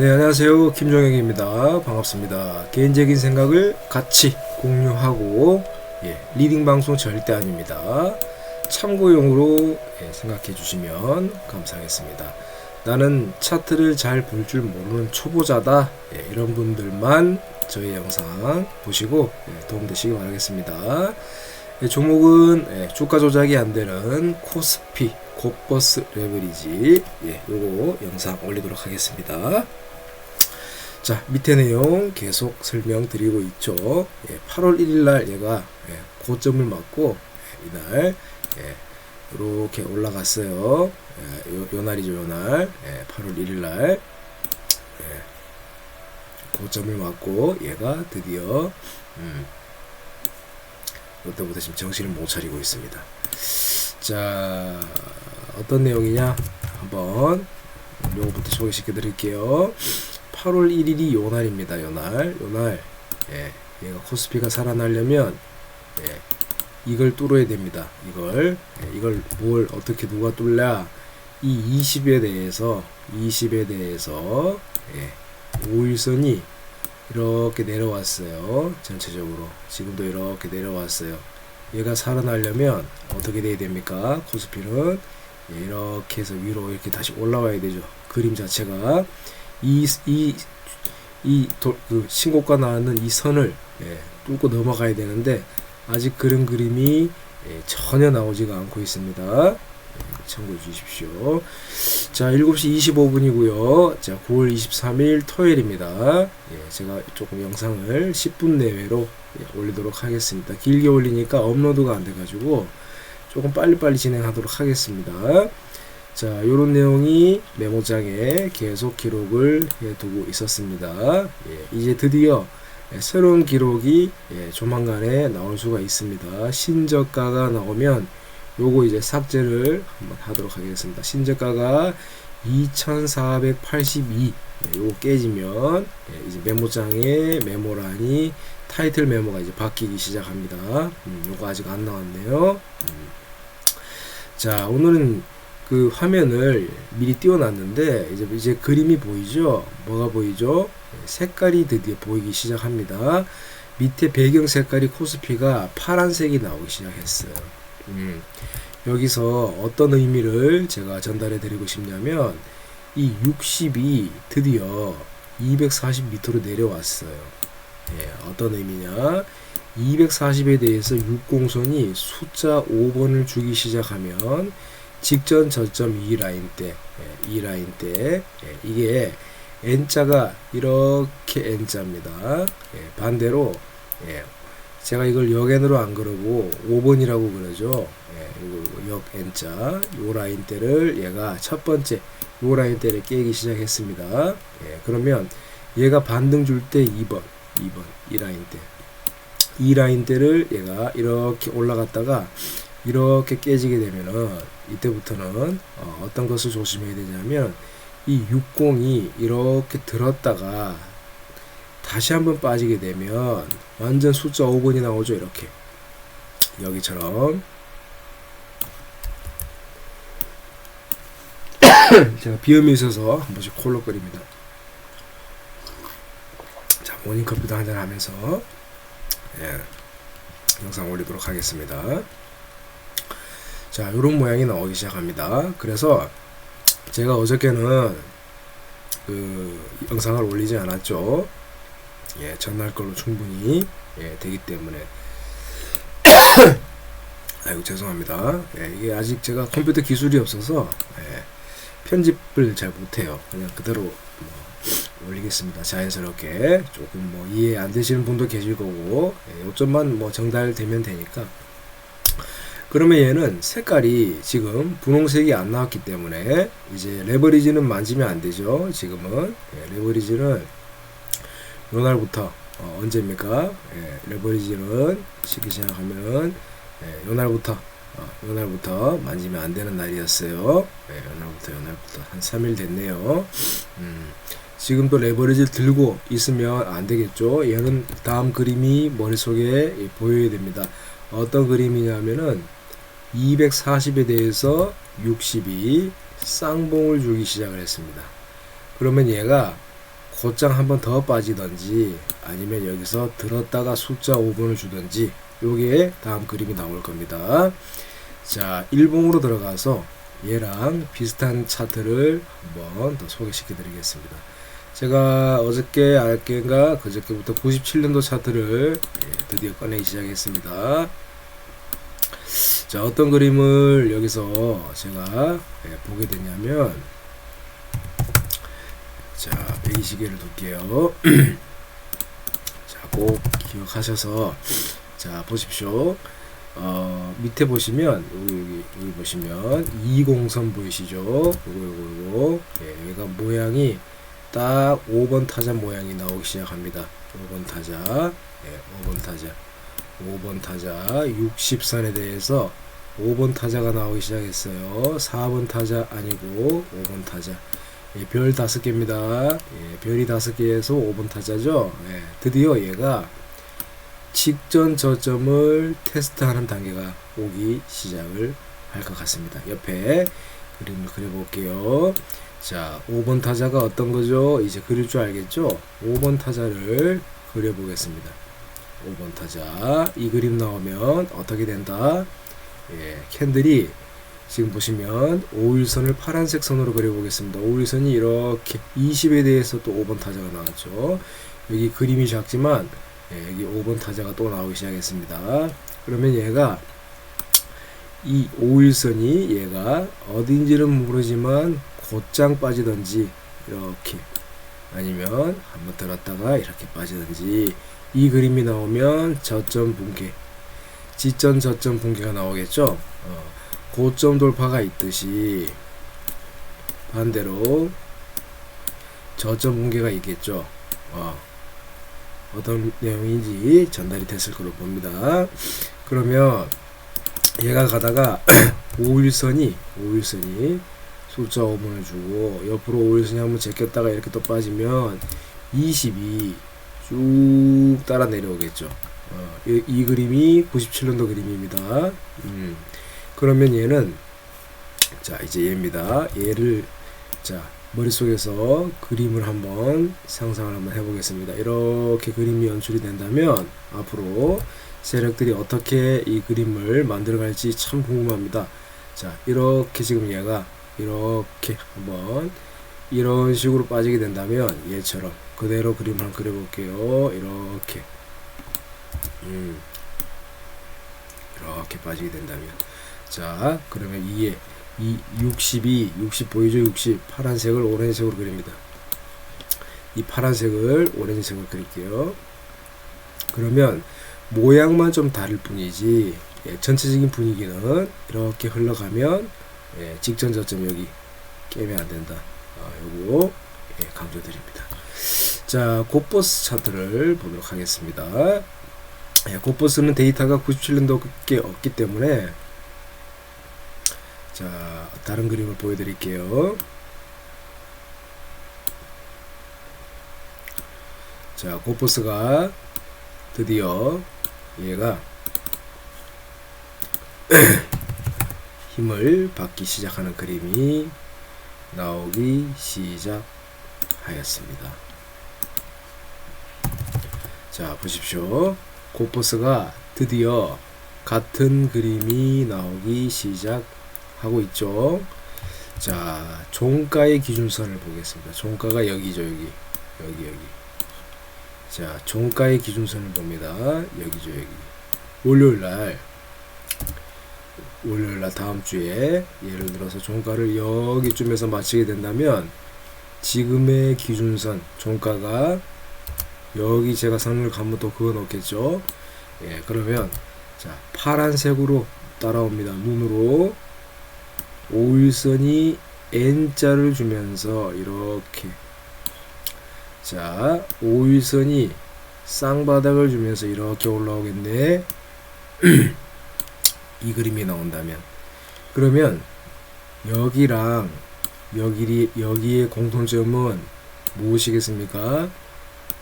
네, 안녕하세요. 김종혁입니다. 반갑습니다. 개인적인 생각을 같이 공유하고, 예, 리딩 방송 절대 아닙니다. 참고용으로 예, 생각해 주시면 감사하겠습니다. 나는 차트를 잘 볼 줄 모르는 초보자다. 예, 이런 분들만 저희 영상 보시고 예, 도움되시기 바라겠습니다. 예, 종목은 예, 주가 조작이 안 되는 코스피 곧버스 레버리지 예, 요거 영상 올리도록 하겠습니다. 자 밑에 내용 계속 설명드리고 있죠. 예, 8월 1일 날 얘가 예, 고점을 맞고 예, 이날 예, 이렇게 올라갔어요. 예, 요, 요 날이죠, 요 날. 예, 8월 1일 날 예, 고점을 맞고 얘가 드디어 음, 이때부터 지금 정신을 못 차리고 있습니다. 자 어떤 내용이냐 한번 요거부터 소개시켜 드릴게요. 8월 1일이 요 날입니다. 요 날, 요 날. 예, 얘가 코스피가 살아나려면 예, 이걸 뚫어야 됩니다. 이걸 예, 이걸 뭘 어떻게 누가 뚫냐? 이 20에 대해서 20에 대해서 예, 5일선이 이렇게 내려왔어요. 전체적으로 지금도 이렇게 내려왔어요. 얘가 살아나려면 어떻게 돼야 됩니까? 코스피는 예, 이렇게 해서 위로 이렇게 다시 올라와야 되죠. 그림 자체가 이 이이그 신고가 나왔는 이 선을 예, 뚫고 넘어가야 되는데 아직 그런 그림이 예, 전혀 나오지가 않고 있습니다. 예, 참고해 주십시오. 자, 7시 25분이고요. 자, 9월 23일 토요일입니다. 예, 제가 조금 영상을 10분 내외로 예, 올리도록 하겠습니다. 길게 올리니까 업로드가 안 돼가지고 조금 빨리빨리 진행하도록 하겠습니다. 자, 요런 내용이 메모장에 계속 기록을 해두고 있었습니다. 예, 이제 드디어 예, 새로운 기록이 예, 조만간에 나올 수가 있습니다. 신저가가 나오면 요거 이제 삭제를 한번 하도록 하겠습니다. 신저가가 2482 예, 요거 깨지면 예, 이제 메모장에 메모란이 타이틀 메모가 이제 바뀌기 시작합니다. 음, 요거 아직 안 나왔네요. 음. 자, 오늘은 그 화면을 미리 띄워놨는데 이제 이제 그림이 보이죠? 뭐가 보이죠? 색깔이 드디어 보이기 시작합니다. 밑에 배경 색깔이 코스피가 파란색이 나오기 시작했어요. 음, 여기서 어떤 의미를 제가 전달해 드리고 싶냐면 이 60이 드디어 240m로 내려왔어요. 예, 어떤 의미냐? 240에 대해서 60선이 숫자 5번을 주기 시작하면 직전 저점 이 라인 때, 예, 이 라인 때 예, 이게 N자가 이렇게 N자입니다. 예, 반대로 예, 제가 이걸 역N으로 안 그러고 5번이라고 그러죠. 역 N자 요 라인 때를 얘가 첫 번째 요 라인 때를 깨기 시작했습니다. 예, 그러면 얘가 반등 줄 때 2번, 2번 이 라인 때. 이 라인 때를 얘가 이렇게 올라갔다가 이렇게 깨지게 되면은 이때부터는 어, 떤 것을 조심해야 되냐면 이 60이 이렇게 들었다가 다시 한번 빠지게 되면 완전 숫자 5번이 나오죠 이렇게. 여기처럼. 제가 비염이 있어서 한 번씩 콜록거립니다. 자 모닝커피도 한잔 하면서 예, 영상 올리도록 하겠습니다 자, 이런 모양이 나오기 시작합니다. 그래서 제가 어저께는 그 영상을 올리지 않았죠. 예, 전날 걸로 충분히 예, 되기 때문에 아이고 죄송합니다. 예, 이게 아직 제가 컴퓨터 기술이 없어서 예, 편집을 잘 못해요. 그냥 그대로 뭐 올리겠습니다. 자연스럽게 조금 뭐 이해 안 되시는 분도 계실 거고 예, 요점만 뭐 정달되면 되니까 그러면 얘는 색깔이 지금 분홍색이 안 나왔기 때문에 이제 레버리지는 만지면 안 되죠. 지금은 예, 레버리지는 요날부터 어, 언제입니까? 예, 레버리지는 시기 시작하면은 예, 요날부터 어, 요날부터 만지면 안 되는 날이었어요. 예, 요날부터 요날부터 한 3일 됐네요. 음, 지금도 레버리지 들고 있으면 안 되겠죠. 얘는 다음 그림이 머릿속에 보여야 됩니다. 어떤 그림이냐면은 240에 대해서 60이 쌍봉을 주기 시작을 했습니다. 그러면 얘가 곧장 한 번 더 빠지던지 아니면 여기서 들었다가 숫자 5번을 주던지 요게 다음 그림이 나올 겁니다. 자, 일봉으로 들어가서 얘랑 비슷한 차트를 한번 더 소개시켜 드리겠습니다. 제가 어저께 알게인가 그저께부터 97년도 차트를 예, 드디어 꺼내기 시작했습니다. 자, 어떤 그림을 여기서 제가 예, 보게 되냐면 자, 배기시계를 둘게요. 자, 꼭 기억하셔서 자, 보십시오. 어, 밑에 보시면 여기, 여기, 여기 보시면 20선 보이시죠? 요거 요거 요거. 예, 얘가 모양이 딱 5번 타자 모양이 나오기 시작합니다. 5번 타자. 예, 5번 타자. 5번 타자 60선에 대해서 5번 타자가 나오기 시작했어요. 4번 타자 아니고 5번 타자. 예, 별 다섯 개입니다. 예, 별이 다섯 개에서 5번 타자죠. 예, 드디어 얘가 직전 저점을 테스트하는 단계가 오기 시작을 할 것 같습니다. 옆에 그림을 그려볼게요. 자, 5번 타자가 어떤 거죠? 이제 그릴 줄 알겠죠? 5번 타자를 그려보겠습니다. 5번 타자. 이 그림 나오면 어떻게 된다? 예, 캔들이 지금 보시면 5일선을 파란색 선으로 그려보겠습니다. 5일선이 이렇게 20에 대해서 또 5번 타자가 나왔죠. 여기 그림이 작지만 예, 여기 5번 타자가 또 나오기 시작했습니다. 그러면 얘가 이 5일선이 얘가 어딘지는 모르지만 곧장 빠지던지 이렇게 아니면 한번 들었다가 이렇게 빠지던지 이 그림이 나오면 저점 붕괴. 지점 저점 붕괴가 나오겠죠? 어, 고점 돌파가 있듯이 반대로 저점 붕괴가 있겠죠? 어, 어떤 내용인지 전달이 됐을 거로 봅니다. 그러면 얘가 가다가 5일선이 5일선이 숫자 5번을 주고 옆으로 5일선이 한번 제꼈다가 이렇게 또 빠지면 22 쭉 따라 내려오겠죠. 어, 이, 이 그림이 97년도 그림입니다. 음, 그러면 얘는 자 이제 얘입니다. 얘를 자 머릿속에서 그림을 한번 상상을 한번 해보겠습니다. 이렇게 그림이 연출이 된다면 앞으로 세력들이 어떻게 이 그림을 만들어갈지 참 궁금합니다. 자 이렇게 지금 얘가 이렇게 한번 이런 식으로 빠지게 된다면 얘처럼 그대로 그림을 한번 그려볼게요. 이렇게 음, 이렇게 빠지게 된다면 자 그러면 이에 이 62, 60 보이죠? 60 파란색을 오렌지색으로 그립니다. 이 파란색을 오렌지색으로 그릴게요. 그러면 모양만 좀 다를 뿐이지 예, 전체적인 분위기는 이렇게 흘러가면 예, 직전 저점 여기 깨면 안 된다. 아, 요거 예, 강조드립니다. 자, 고버스 차트를 보도록 하겠습니다. 예, 고버스는 데이터가 97년도밖에 없기 때문에 자, 다른 그림을 보여드릴게요. 자, 고버스가 드디어 얘가 힘을 받기 시작하는 그림이 나오기 시작하였습니다. 자, 보십시오. 고포스가 드디어 같은 그림이 나오기 시작하고 있죠. 자, 종가의 기준선을 보겠습니다. 종가가 여기죠, 여기. 여기, 여기. 자, 종가의 기준선을 봅니다. 여기죠, 여기. 월요일 날 월요일 날 다음 주에 예를 들어서 종가를 여기쯤에서 마치게 된다면 지금의 기준선 종가가 여기 제가 상을 가면 또 그거 넣겠죠. 예, 그러면 자 파란색으로 따라옵니다. 눈으로 5일선이 N자를 주면서 이렇게 자 5일선이 쌍바닥을 주면서 이렇게 올라오겠네. 이 그림이 나온다면 그러면 여기랑 여기 여기의 공통점은 무엇이겠습니까?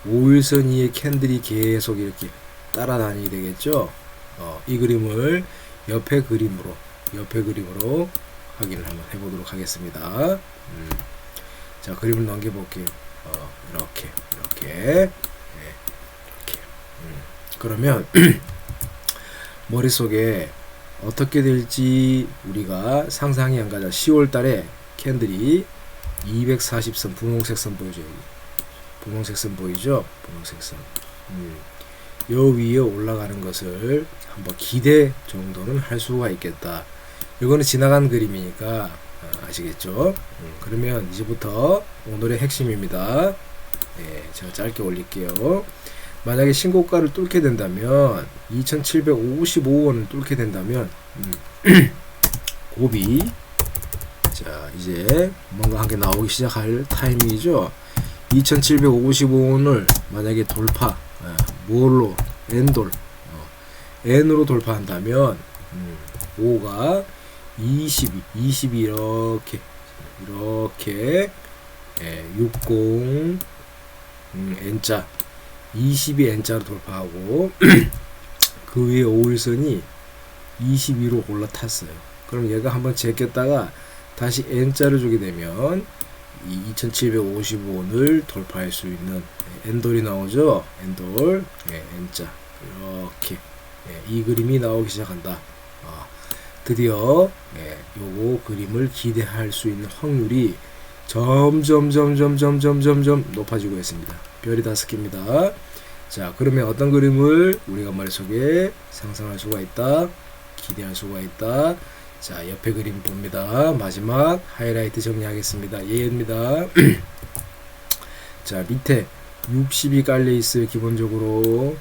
5일선 위에 캔들이 계속 이렇게 따라다니게 되겠죠. 어, 이 그림을 옆에 그림으로 옆에 그림으로 확인을 한번 해보도록 하겠습니다. 음. 자 그림을 넘겨볼게요. 어, 이렇게 예, 이렇게. 음, 그러면 머릿속에 어떻게 될지 우리가 상상이 안 가자. 10월 달에 캔들이 240선 분홍색 선? 여기. 분홍색 선 보이죠? 분홍색 선. 음. 요 위에 올라가는 것을 한번 기대 정도는 할 수가 있겠다. 이거는 지나간 그림이니까 아, 아시겠죠? 음, 그러면 이제부터 오늘의 핵심입니다. 예, 제가 짧게 올릴게요. 만약에 신고가를 뚫게 된다면 2,755원을 뚫게 된다면 음, 고비 자 이제 뭔가 한개 나오기 시작할 타이밍이죠 2,755원을 만약에 돌파 아, 뭘로 N돌 어, N으로 돌파한다면 음, 5가 22 22 이렇게 이렇게 예, 60 음, N자 22 N자로 돌파하고 그 위에 5일선이 22로 올라탔어요. 그럼 얘가 한번 제꼈다가 다시 N자를 주게 되면 이 2755원을 돌파할 수 있는 N돌이 나오죠. N돌, 예, N자 이렇게 예, 이 그림이 나오기 시작한다. 아, 드디어 예, 요거 그림을 기대할 수 있는 확률이 점점 점점 점점 점점 높아지고 있습니다. 별이 다섯 개입니다. 자, 그러면 어떤 그림을 우리가 머릿속에 상상할 수가 있다. 기대할 수가 있다. 자, 옆에 그림 봅니다. 마지막 하이라이트 정리하겠습니다. 예입니다. 자, 밑에 60이 깔려 있어요. 기본적으로.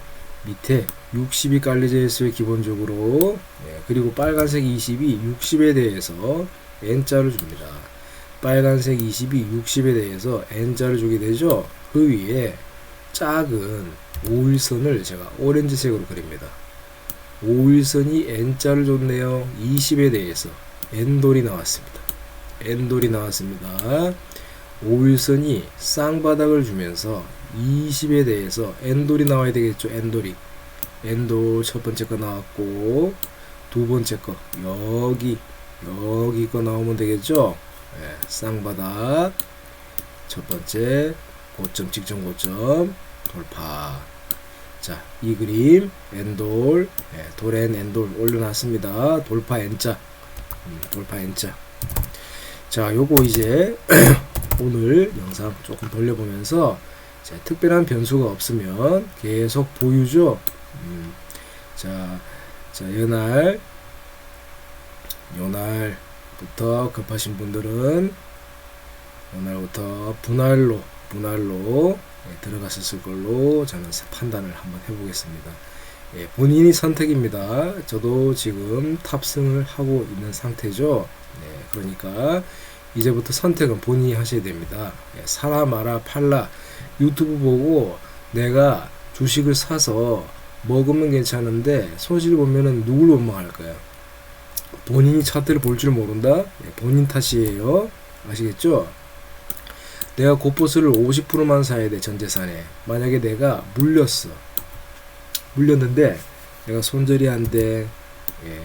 밑에 60이 깔려져 있어요. 기본적으로. 네, 그리고 빨간색 20이 60에 대해서 N자를 줍니다. 빨간색 20이 60에 대해서 N자를 주게 되죠. 그 위에 작은 5일선을 제가 오렌지색으로 그립니다. 5일선이 N자를 줬네요. 20에 대해서 N돌이 나왔습니다. N돌이 나왔습니다. 5일선이 쌍바닥을 주면서 20에 대해서 N돌이 나와야 되겠죠. N돌이. N돌 첫 번째 거 나왔고 두 번째 거 여기 여기 거 나오면 되겠죠. 예, 쌍바닥 첫 번째 고점 직전 고점 돌파 자 이 그림 엔돌 예, 돌엔 엔돌 올려놨습니다. 돌파 N자. 음, 돌파 N자. 자 요거 이제 오늘 영상 조금 돌려보면서 자, 특별한 변수가 없으면 계속 보유죠? 음, 자, 자 연날 요날부터 급하신 분들은 오늘부터 분할로 분할로 예, 들어갔었을 걸로 저는 판단을 한번 해보겠습니다. 예, 본인이 선택입니다. 저도 지금 탑승을 하고 있는 상태죠. 네, 그러니까 이제부터 선택은 본인이 하셔야 됩니다. 예, 사라 마라 팔라 유튜브 보고 내가 주식을 사서 먹으면 괜찮은데 손실 보면은 누굴 원망할까요? 본인이 차트를 볼 줄 모른다? 예, 본인 탓이에요. 아시겠죠? 내가 고포스를 50%만 사야 돼, 전 재산에. 만약에 내가 물렸어. 물렸는데, 내가 손절이 안 돼. 예,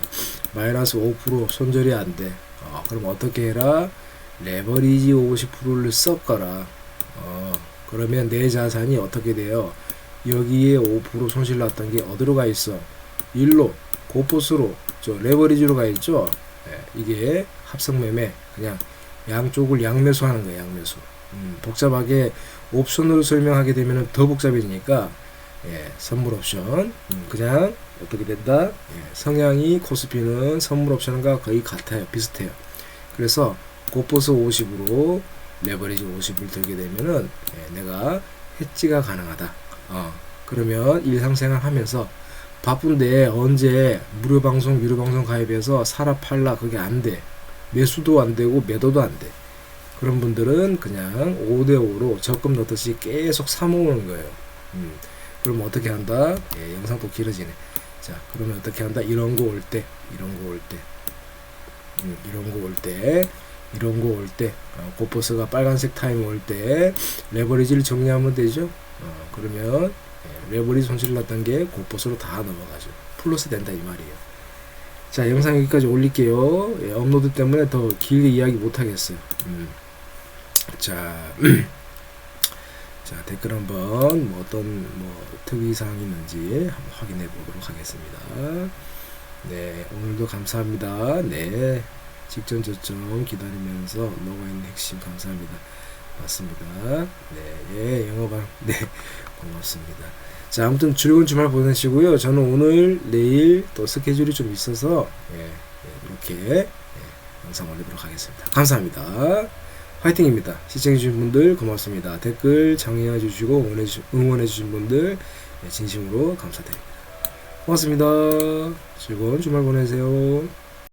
마이너스 5% 손절이 안 돼. 어, 그럼 어떻게 해라? 레버리지 50%를 섞어라. 어, 그러면 내 자산이 어떻게 돼요? 여기에 5% 손실 났던 게 어디로 가 있어? 일로, 고포스로, 저 레버리지로 가 있죠? 예, 이게 합성매매, 그냥 양쪽을 양매수 하는 거예요, 양매수. 음, 복잡하게 옵션으로 설명하게 되면 더 복잡해지니까 예, 선물 옵션 음, 그냥 어떻게 된다? 예, 성향이 코스피는 선물 옵션과 거의 같아요. 비슷해요. 그래서 고포스 50으로 레버리지 50을 들게 되면은 예, 내가 해지가 가능하다. 어, 그러면 일상생활 하면서 바쁜데 언제 무료 방송 유료 방송 가입해서 사라 팔라. 그게 안돼. 매수도 안 되고 매도도 안돼 그런 분들은 그냥 5대5로 적금 넣듯이 계속 사모으는 거예요. 음, 그럼 어떻게 한다? 예, 영상도 길어지네. 자, 그러면 어떻게 한다? 이런 거 올 때, 이런 거 올 때, 음, 이런 거 올 때, 이런 거 올 때, 어, 고포스가 빨간색 타임 올 때, 레버리지를 정리하면 되죠? 어, 그러면, 예, 레버리지 손실 났던 게 고포스로 다 넘어가죠. 플러스 된다, 이 말이에요. 자, 영상 여기까지 올릴게요. 예, 업로드 때문에 더 길게 이야기 못 하겠어요. 음. 자, 자 댓글 한번 뭐 어떤 뭐 특이 사항이 있는지 한번 확인해 보도록 하겠습니다. 네 오늘도 감사합니다. 네 직전 저점 기다리면서 녹아있는 핵심 감사합니다. 맞습니다. 네, 예, 영어방, 네, 고맙습니다. 자, 아무튼 즐거운 주말 보내시고요. 저는 오늘, 내일 또 스케줄이 좀 있어서, 예, 예, 이렇게, 예, 영상 올리도록 하겠습니다. 감사합니다. 화이팅입니다. 시청해주신 분들 고맙습니다. 댓글 장애해 주시고 응원해 주신 분들 예, 진심으로 감사드립니다. 고맙습니다. 즐거운 주말 보내세요.